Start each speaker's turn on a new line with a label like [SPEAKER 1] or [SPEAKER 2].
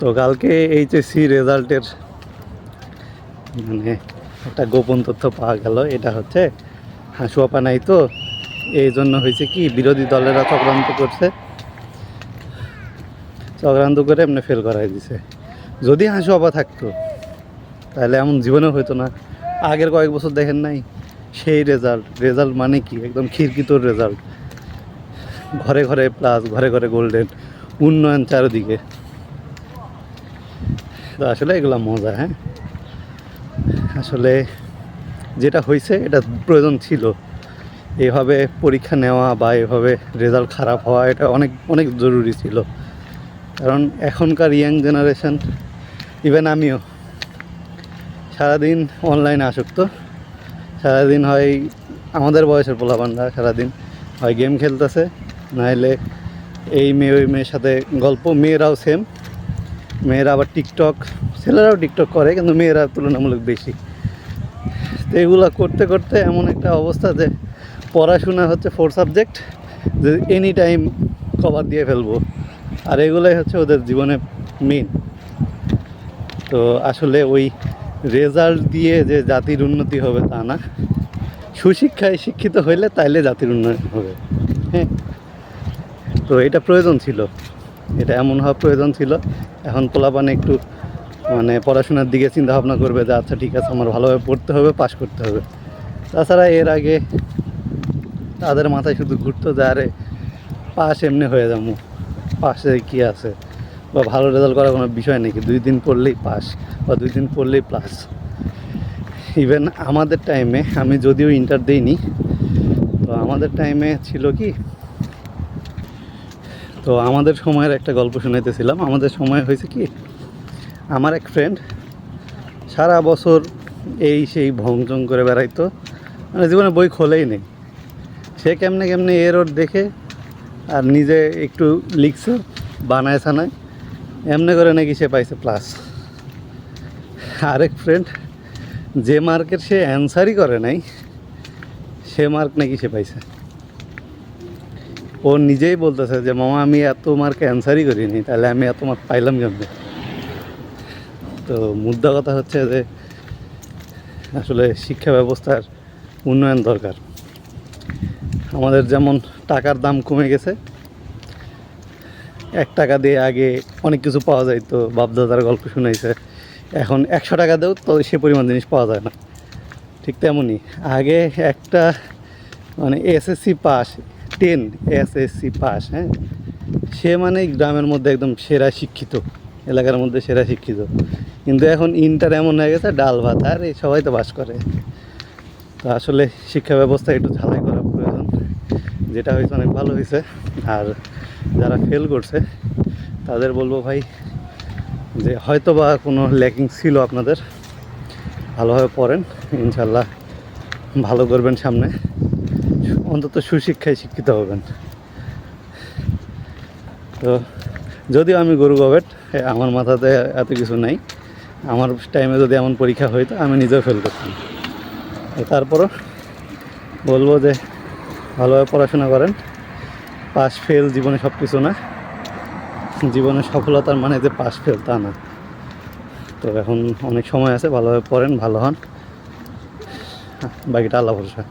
[SPEAKER 1] তো কালকে এইচএসসি রেজাল্টের মানে একটা গোপন তথ্য পাওয়া গেল। এটা হচ্ছে হাঁসুয়াপা নাই তো এই জন্য হয়েছে কি বিরোধী দলেরা চক্রান্ত করছে। চক্রান্ত করে এমনি ফেল করাই দিছে। যদি হাঁসুয়াপা থাকতো, তাহলে এমন জীবনেও হতো না। আগের কয়েক বছর দেখেন নাই, সেই রেজাল্ট রেজাল্ট মানে কি? একদম খিরকিতোর রেজাল্ট ঘরে ঘরে প্লাস ঘরে ঘরে গোল্ডেন উন্নয়ন চারিদিকে। তো আসলে এগুলো মজা হ্যাঁ? আসলে যেটা হয়েছে এটা প্রয়োজন ছিল। এভাবে পরীক্ষা নেওয়া বা এভাবে রেজাল্ট খারাপ হওয়া, এটা অনেক অনেক জরুরি ছিল। কারণ এখনকার ইয়াং জেনারেশন ইভেন আমিও, সারাদিন অনলাইনে আসক্ত। সারাদিন হয়, আমাদের বয়সের পোলাপানরা সারাদিন হয় গেম খেলতেছে নাহলে এই মেয়ে, ওই মেয়ের সাথে গল্প, মেয়েরাও সেম মেয়েরা আবার টিকটক, ছেলেরাও টিকটক করে, কিন্তু মেয়েরা তুলনামূলক বেশি। তো এগুলো করতে করতে এমন একটা অবস্থা যে পড়াশোনা হচ্ছে ফোর সাবজেক্ট যে এনি টাইম কভার দিয়ে ফেলব। আর এগুলোই হচ্ছে ওদের জীবনে মেন তো আসলে ওই রেজাল্ট দিয়ে যে জাতির উন্নতি হবে তা না। সুশিক্ষায় শিক্ষিত হইলে তাইলে জাতির উন্নয়ন হবে। হ্যাঁ। তো এটা প্রয়োজন ছিল। এটা এমন হওয়া প্রয়োজন ছিল। এখন পোলাপানে একটু মানে পড়াশোনার দিকে চিন্তা ভাবনা করবে যে আচ্ছা ঠিক আছে, আমার ভালোভাবে পড়তে হবে, পাশ করতে হবে। তাছাড়া এর আগে তাদের মাথায় শুধু ঘুরতো যে, আরে পাস এমনি হয়ে যাব। পাশে কি আছে? বা ভালো রেজাল্ট করার কোনো বিষয় নাকি দুই দিন পড়লেই পাস বা দুই দিন পড়লেই প্লাস ইভেন আমাদের টাইমে আমি যদিও ইন্টার দিইনি, তো আমাদের টাইমে ছিল কি তো আমাদের সময়ের একটা গল্প শুনাইতেছিলাম। আমাদের সময় হয়েছে কি? আমার এক ফ্রেন্ড সারা বছর এই সেই ভংচং করে বেড়াইতো। মানে জীবনে বই খোলেই নেই। সে কেমনে কেমনে এর ওর দেখে আর নিজে একটু লিখছে, বানায় সানায় এমনি করে নাকি সে পাইছে প্লাস আরেক ফ্রেন্ড যে মার্কের সে অ্যান্সারই করে নাই, সে মার্ক নাকি সে পাইছে। ও নিজেই বলতেছে যে, মামা, আমি এত মার্কে অ্যান্সারই করিনি, তাহলে আমি এত মার্ক পাইলাম কেমনে? তো মুদ্রা কথা হচ্ছে যে, আসলে শিক্ষা ব্যবস্থার উন্নয়ন দরকার। আমাদের যেমন টাকার দাম কমে গেছে, এক টাকা দিয়ে আগে অনেক কিছু পাওয়া যায়, তো বাপদাদার গল্প শুনাইছে, এখন একশো টাকা দেও তো সে পরিমাণ জিনিস পাওয়া যায় না। ঠিক তেমনই, আগে একটা মানে SSC pass ten SSC pass হ্যাঁ? সে মানে গ্রামের মধ্যে একদম সেরা শিক্ষিত, এলাকার মধ্যে সেরা শিক্ষিত। কিন্তু এখন ইন্টার এমন হয়ে গেছে, ডাল ভাত, আর এই সবাই তো বাস করে। তো আসলে শিক্ষা ব্যবস্থা একটু ঝালাই করা প্রয়োজন, যেটা হয়েছে অনেক ভালো হয়েছে। আর যারা ফেল করছে, তাদের বলব ভাই যে হয়তো বা কোনো ল্যাকিং ছিল আপনাদের, ভালোভাবে পড়েন, ইনশাল্লাহ ভালো করবেন সামনে। অন্তত সুশিক্ষায় শিক্ষিত হবেন। তো যদিও আমি গরু গবেট আমার মাথাতে এত কিছু নাই। আমার টাইমে যদি এমন পরীক্ষা হইতো আমি নিজেও ফেল করতাম। তারপরও বলব যে ভালোভাবে পড়াশোনা করেন। পাস ফেল জীবনে সব কিছু না। জীবনে সফলতার মানে যে পাস ফেল তা না। তো এখন অনেক সময় আছে, ভালোভাবে পড়েন, ভালো হন। বাকিটা আল্লাহ ভরসা।